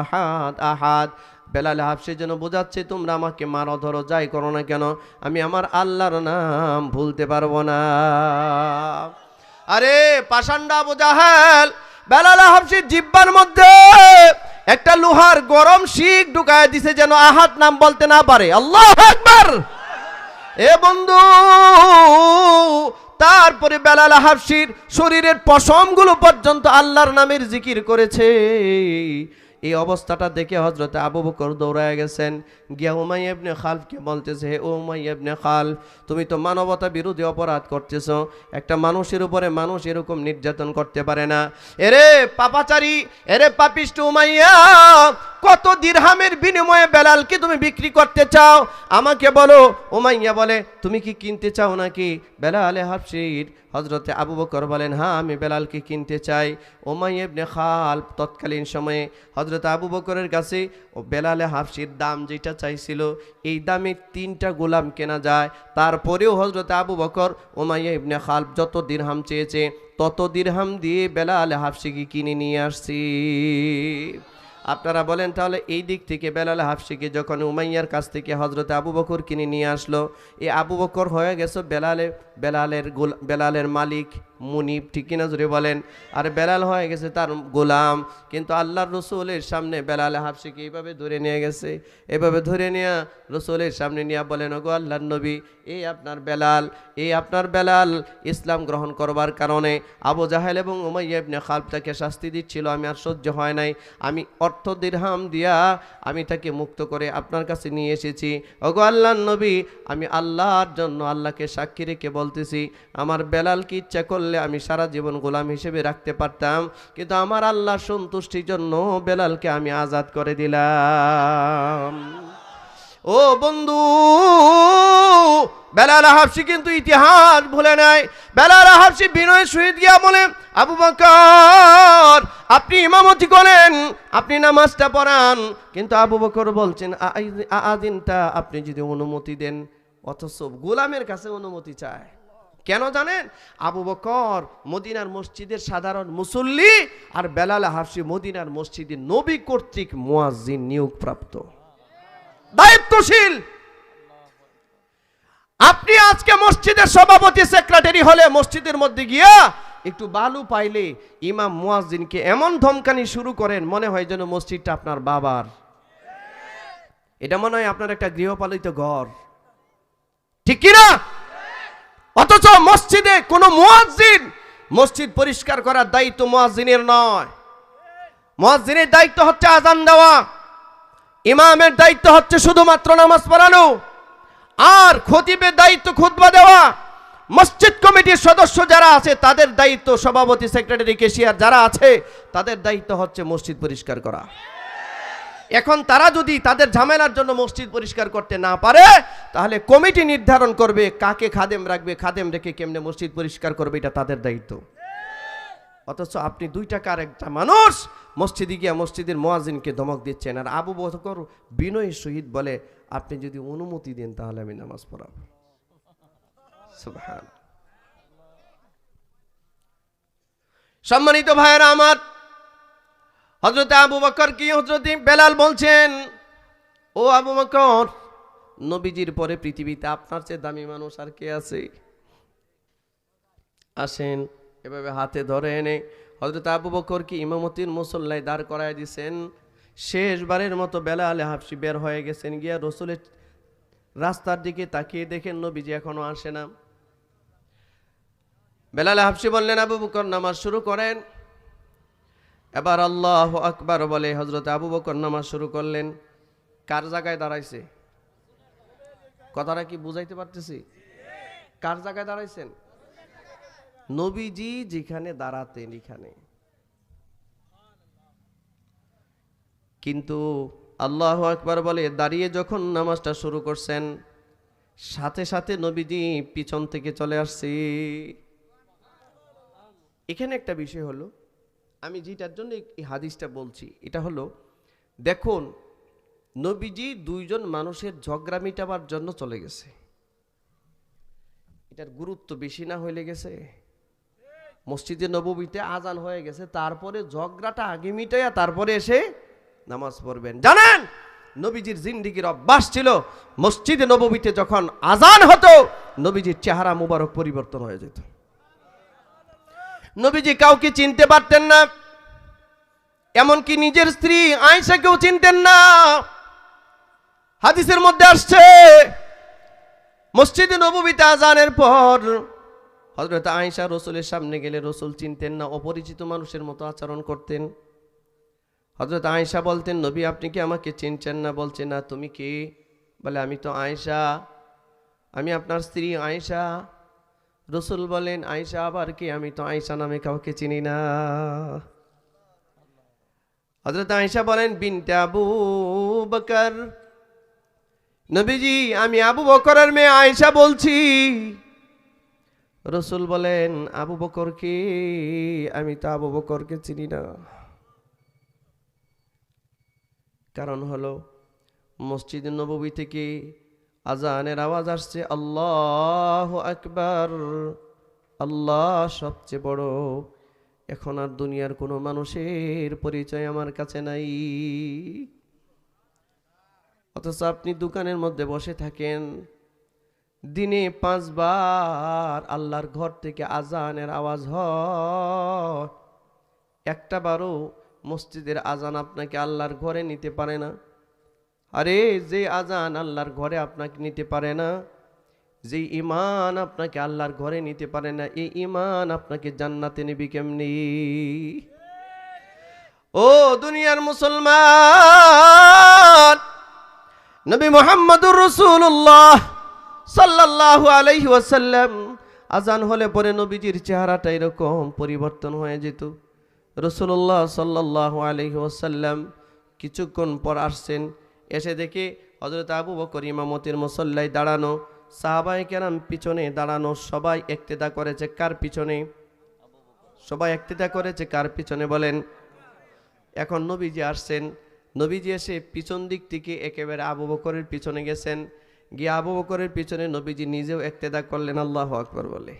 আহাদ আহাদ। বেলাল হাফসে যেন বোঝাচ্ছে, তোমরা আমাকে মারো, ধরো, যাই করো না কেন, আমি আমার আল্লাহর নাম ভুলতে পারব না। আরে পাষান্ডা আবু জাহেল, বেলাল হাফসির জিব্বার মধ্যে একটা লোহার গরম শিখ ঢুকায় দিছে যেন আহাত নাম বলতে না পারে। আল্লাহ একবার এ বন্ধু, তারপরে বেলাল হাফসির শরীরের পশমগুলো পর্যন্ত আল্লাহর নামের জিকির করেছে। এই অবস্থাটা দেখে হজরত আবু বকর দৌড়ায় গেছেন। গিয়া উমাই ইবনে খালফকে বলতেছে, হে উমাই ইবনে খালফ তুমি তো মানবতা বিরোধী অপরাধ করতেছ। একটা মানুষের উপরে মানুষ এরকম নির্যাতন করতে পারে না। এরে পাপাচারী, এরে পাপিষ্ট উমাইয়া কত দিরহামের বিনিময়ে বেলালকে তুমি বিক্রি করতে চাও? আমাকে বলো। উমাইয়া বলে, তুমি কি কিনতে চাও নাকি? বেলালে হাফসির হজরতে আবু বকর বলেন হ্যাঁ আমি বেলালকে কিনতে চাই। ওমাই খাল তৎকালীন সময়ে হজরত আবু বকরের কাছে, ও বেলালে হাফসির দাম যেটা চাইছিল, এই দামে তিনটা গোলাম কেনা যায়। তারপরেও হজরত আবু বকর ওমাইয়া ইবনে খাল যত দিরহাম চেয়েছে, তত দিরহাম দিয়ে বেলালে হাফসিকে কিনে নিয়ে আসছি। আপনারা বলেন, তাহলে এই দিক থেকে বেলাল হাফসিকে যখন উমাইয়ার কাছ থেকে হজরতে আবু বকর কিনে নিয়ে আসলো এই আবু বকর হয়ে গেছে বেলালে, বেলালের গোল, বেলালের মালিক। মুনিব ঠিক কিনা জুড়ে বলেন, আর বেলাল হয়ে গেছে তার গোলাম। কিন্তু আল্লাহর রসুলের সামনে বেলাল হাফসিকে এইভাবে ধরে নিয়ে গেছে। এভাবে ধরে নিয়ে রসুলের সামনে নিয়ে বলেন, ওগো আল্লাহর নবী, এই আপনার বেলাল, এই আপনার বেলাল ইসলাম গ্রহণ করবার কারণে আবু জাহেল এবং উমাইয়া ইবনে খালফ তাকে শাস্তি দিচ্ছিল, আমি আর সহ্য হয় নাই। আমি অর্থ দিরহাম দিয়া আমি তাকে মুক্ত করে আপনার কাছে নিয়ে এসেছি। ওগো আল্লাহর নবী, আমি আল্লাহর জন্য আল্লাহকে সাক্ষী রেখে বলতেছি, আমার বেলালকে ইচ্ছা করলে আমি সারা জীবন গোলাম হিসেবে রাখতে পারতাম। কিন্তু আমার আল্লাহর সন্তুষ্টির জন্য বেলালকে আমি আজাদ করে দিলাম। ও বন্ধু, বেলাল হাফসি কিন্তু ইতিহাস ভুলে নাই। বেলাল হাফসি বিনয় শহীদ গিয়া বলে আবু বকর, আপনি ইমামতি করেন, আপনি নামাজটা পড়ান। কিন্তু আবু বকর বলছেন আদিনটা আপনি যদি অনুমতি দেন, অথচ গোলামের কাছে অনুমতি চায়। কেন জানেন? আবু বকর মদিনার মসজিদের সাধারণ মুসল্লি আর বেলাল হাফসি মদিনার মসজিদের নবী কর্তৃক মুয়াজ্জিন নিয়োগপ্রাপ্ত। দায়িত্বশীল। আপনি আজকে মসজিদের সভাপতি, সেক্রেটারি হলে মসজিদের মধ্যে গিয়া একটু বালু পাইলে ইমাম মুয়াজ্জিনকে এমন ধমকানি শুরু করেন, মনে হয় যেন মসজিদটা আপনার বাবার। এটা মনে হয় আপনার একটা গৃহপালিত ঘর। ঠিক কিনা? অথচ মসজিদে কোনো মুয়াজ্জিন, মসজিদ পরিষ্কার করার দায়িত্ব মুয়াজ্জিনের নয়। মুয়াজ্জিনের দায়িত্ব হচ্ছে আজান দেওয়া। ইমামের দায়িত্ব হচ্ছে শুধুমাত্র নামাজ পড়ানো। আর খতিবের দায়িত্ব খুতবা দেওয়া। মসজিদ কমিটির সদস্য যারা আছে, তাদের দায়িত্ব সভাপতি, সেক্রেটারি কেশিয়ার যারা আছে, তাদের দায়িত্ব হচ্ছে মসজিদ পরিষ্কার করা। এখন তারা যদি তাদের ঝামেলার জন্য মসজিদ পরিষ্কার করতে না পারে, তাহলে কমিটি নির্ধারণ করবে কাকে খাদেম রাখবে, খাদেম রেখে কেমনে মসজিদ পরিষ্কার করবে, এটা তাদের দায়িত্ব। অথচ আপনি দুই টাকার একটা মানুষ, মসজিদে গিয়া মসজিদের মোয়াজিনকে ধমক দিচ্ছেন, আর আবু বকর বিনয় শহীদ বলে, আপনি যদি অনুমতি দেন, তাহলে আমি নামাজ পড়াব। সম্মানিত ভাইয়েরা আমার হজরত আবু বকর কি হজরত বেলাল বলছেন? ও আবু বকর, নবীজির পরে পৃথিবীতে আপনার চেয়ে দামি মানুষ আর কে আছে? আসেন, এভাবে হাতে ধরে এনে হজরত আবু বকর কি ইমামতির মুসল্লায় দাঁড় করায় দিছেন? শেষবারের মতো বেলা আলে হাফসি বের হয়ে গেছেন, গিয়া রসুলের রাস্তার দিকে তাকিয়ে দেখেন নবীজি এখনও আসে না। বেলালে হাফসি বললেন, আবু বকর, নামাজ শুরু করেন। এবার আল্লাহ আকবার বলে হজরত আবু বকর নামাজ শুরু করলেন। কার জায়গায় দাঁড়াইছে? কথাটা কি বুঝাইতে পারতেছি? কার জায়গায় দাঁড়াইছেন? নবীজি যেখানে দাঁড়াতেন এখানে। কিন্তু আল্লাহ আকবার বলে, দাঁড়িয়ে যখন নামাজটা শুরু করছেন, সাথে সাথে নবীজি পিছন থেকে চলে আসছি। এখানে একটা বিষয় হলো আমি যেটার জন্য এই হাদিসটা বলছি, এটা হলো, দেখুন, নবীজি দুইজন মানুষের ঝগড়া মিটাবার জন্য চলে গেছে। এটার গুরুত্ব বেশি না হইলে গেছে। মসজিদে নববীতে আজান হয়ে গেছে, তারপরে ঝগড়াটা আগে মিটাইয়া তারপরে এসে নামাজ পড়বেন। জানেন, নবীজির জিন্দিগির অভ্যাস ছিল, মসজিদে নববীতে যখন আজান হতো, নবীজির চেহারা মুবারক পরিবর্তন হয়ে যেত। নবীজি কাউকে চিনতে পারতেন না। এমনকি নিজের স্ত্রী আয়েশাকেও চিনতেন না। হাদিসের মধ্যে আসছে, মসজিদে নববীতে আজানের পর হজরত আয়েশা রসুলের সামনে গেলে রসুল চিনতেন না, অপরিচিত মানুষের মতো আচরণ করতেন। হজরত আয়েশা বলতেন, নবী, আপনি কি আমাকে চিনছেন না? বলছেন না, তুমি কি? বলে, আমি তো আয়েশা। আমি আপনার স্ত্রী আয়েশা। রসুল বলেন, আয়েশা আবার কি? আমি তো আয়েশা নামে কাউকে চিনি না। হজরত আয়েশা বলেন, বিনতে আবু বকর। নবীজি, আমি আবু বকরের মেয়ে আয়েশা বলছি। রসুল বলেন, আবু বকরকে আমি তো আবু বকরকে চিনি না। কারণ হলো, মসজিদ নববী থেকে আজানের আওয়াজ আসছে, আল্লাহ আকবার, আল্লাহ সবচেয়ে বড়। এখন আর দুনিয়ার কোনো মানুষের পরিচয় আমার কাছে নাই। অথচ আপনি দোকানের মধ্যে বসে থাকেন। দিনে পাঁচবার আল্লাহর ঘর থেকে আজানের আওয়াজ হয়। একটা বারও মসজিদের আজান আপনাকে আল্লাহর ঘরে নিতে পারে না। আরে যে আজান আল্লাহর ঘরে আপনাকে নিতে পারে না, যে ইমান আপনাকে আল্লাহর ঘরে নিতে পারে না, এই ইমান আপনাকে জান্নাতে নেবে কেমনি? ও দুনিয়ার মুসলমান, নবী মোহাম্মদুর রসুল্লাহ সাল্লাল্লাহু আলাইহি ওয়াসাল্লাম, আজান হলে পরে নবীজির চেহারাটা এরকম পরিবর্তন হয়ে যেত। রসুল্লাহ সাল্লাল্লাহু আলাইহি ওয়াসাল্লাম কিছুক্ষণ পর আসছেন এসে দেখে হজরত আবু বকর ইমামতির মুসল্লায় দাঁড়ানো সাহাবাই কেরাম পিছনে দাঁড়ানো, সবাই একতেদা করেছে কার পিছনে? সবাই একতেদা করেছে কার পিছনে বলেন। এখন নবীজি আসছেন। নবীজি এসে পিছন দিক থেকে একেবারে আবু বকরের পিছনে গেছেন। গিয়ে আবু বকরের পিছনে নবীজি নিজেও একতেদা করলেন, আল্লাহ আকবর বলে।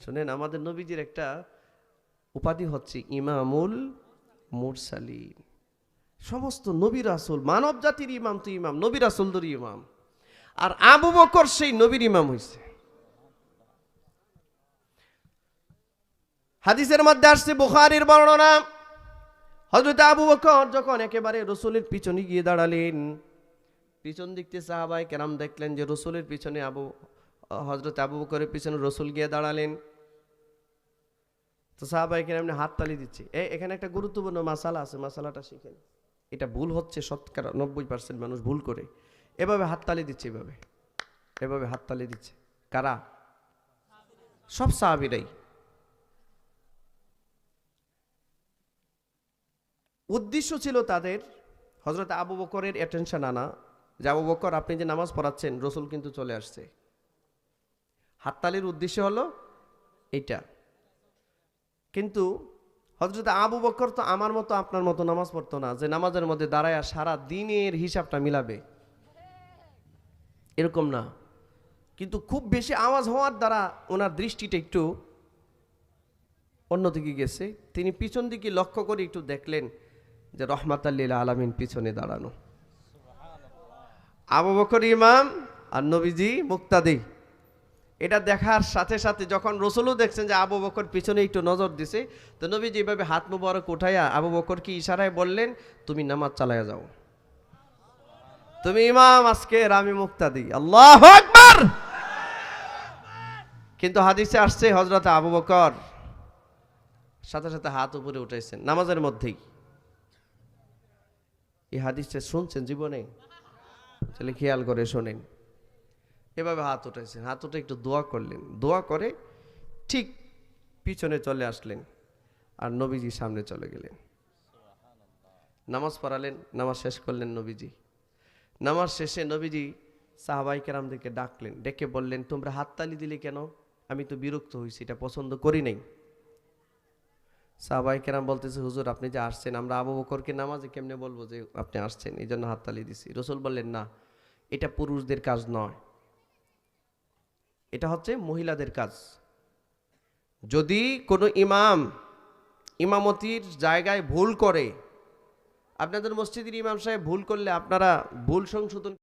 শুনেন, আমাদের নবীজির একটা উপাধি হচ্ছে ইমামুল মুরসালিন। সমস্ত নবী রাসুল, মানব জাতির ইমাম তো ইমাম, নবী রাসুলদের ইমাম। আর আবু বকর সেই নবীর ইমাম হয়েছে হাদিসের মধ্যে আসছে বুখারির বর্ণনা হজরত আবু বকর যখন একেবারে রসুলের পিছনে গিয়ে দাঁড়ালেন, পিছন দিকতে সাহাবাই কেরাম দেখলেন যে রসুলের পিছনে আবু হজরত আবু বকরের পিছনে রসুল গিয়ে দাঁড়ালেন। তো সাহাবাই কেরাম হাত তালি দিচ্ছে। এ, এখানে একটা গুরুত্বপূর্ণ মাসালা আছে, মাসালাটা শিখেন এটা ভুল হচ্ছে শতকরা নব্বই পার্সেন্ট মানুষ ভুল করে। এভাবে হাততালি দিচ্ছে এভাবে। এভাবে হাততালি দিচ্ছে। কারা? সব সাহাবিরাই। উদ্দেশ্য ছিল তাদের হজরত আবু বকরের অ্যাটেনশন আনা। যে আবু বকর, আপনি যে নামাজ পড়াচ্ছেন, রসুল কিন্তু চলে আসছে। হাততালির উদ্দেশ্য হলো এইটা। কিন্তু হজরত আবু বকর তো আমার মতো আপনার মতো নামাজ পড়তো না, যে নামাজের মধ্যে দাঁড়ায় সারা দিনের হিসাবটা মিলাবে। এরকম না। কিন্তু খুব বেশি আওয়াজ হওয়ার দ্বারা ওনার দৃষ্টিটা একটু অন্যদিকে গেছে। তিনি পিছন দিকে লক্ষ্য করে একটু দেখলেন যে রহমাত আল্লিল আলমিন পিছনে দাঁড়ানো। আবু বকর ইমাম আর নবীজি মুক্তাদি। এটা দেখার সাথে সাথে যখন রসুলও দেখছেন যে আবু বকর পিছনে একটু নজর দিছে, তো নবী যেভাবে হাত মুবারক উঠাইয়া আবু বকর কি ইশারায় বললেন, তুমি নামাজ চালাইয়া যাও। তুমি ইমাম আজকের আমি মুক্তাদি। আল্লাহ কিন্তু হাদিসে আসছে হজরত আবু বকর সাথে সাথে হাত উপরে উঠাইছেন, নামাজের মধ্যেই। এই হাদিসটা শুনছেন জীবনে? তাহলে খেয়াল করে শোনেন। এভাবে হাত উঠাইছেন। হাত উঠে একটু দোয়া করলেন। দোয়া করে ঠিক পিছনে চলে আসলেন আর নবীজি সামনে চলে গেলেন। নামাজ পড়ালেন, নামাজ শেষ করলেন নবীজি। নামাজ শেষে নবীজি সাহাবাই কেরামদেরকে ডাকলেন, ডেকে বললেন, তোমরা হাততালি দিলে কেন? আমি তো বিরক্ত হয়েছি এটা পছন্দ করি নাই। সাহাবাই কেরাম বলতেছে, হুজুর, আপনি যে আসছেন, আমরা আবু বকরকে নামাজে কেমনে বলব যে আপনি আসছেন? এই জন্য হাততালি দিছি। রসুল বললেন, না, এটা পুরুষদের কাজ নয়। এটা হচ্ছে মহিলাদের কাজ। যদি কোনো ইমাম ইমামতির জায়গায় ভুল করে, আপনাদের মসজিদের ইমাম সাহেব ভুল করলে আপনারা ভুল সংশোধন